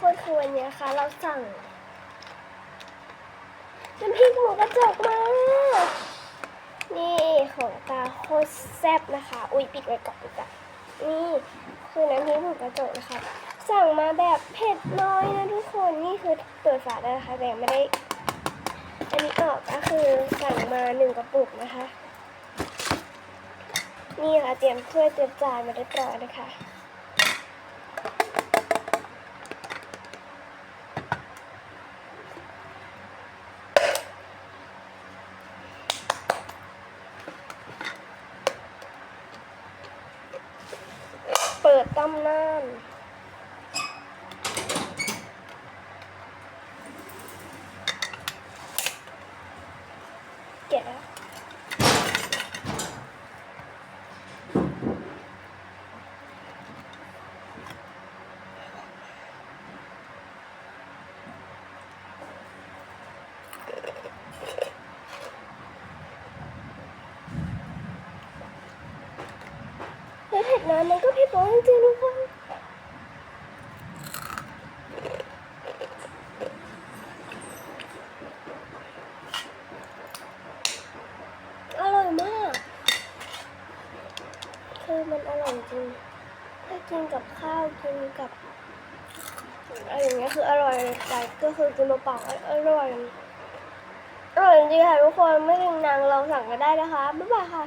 คนคือวันนี้นะคะเราสั่งน้ำพริกหมูกระจกมา นี่ของตาโคตรแซ่บนะคะ อุ้ยปิดไว้ก่อนดีกว่านี่คือน้ำพริกหมูกระจกนะคะ สั่งมาแบบเผ็ดน้อยนะทุกคน นี่คือเปิดฝาได้นะคะแต่ไม่ได้ อันนี้ออกก็คือสั่งมาหนึ่งกระปุกนะคะ นี่ค่ะเตรียมถ้วยเตรียมจานมาเรียบร้อยนะคะ เปิ ดตำนานเก็บแล้ว แล้วเผ็ดน้ำมันก็เผ็ดน้อยจริงๆทุกคนอร่อยมากคือมันอร่อยจริงถ้ากินกับข้าวกินกับอะไรอย่างเงี้ยคืออร่อยแต่ก็คือกินเปล่าอร่อยอร่อยจริงค่ะทุกคนไม่เป็นนางเราสั่งก็ได้นะคะบ๊ายบายค่ะ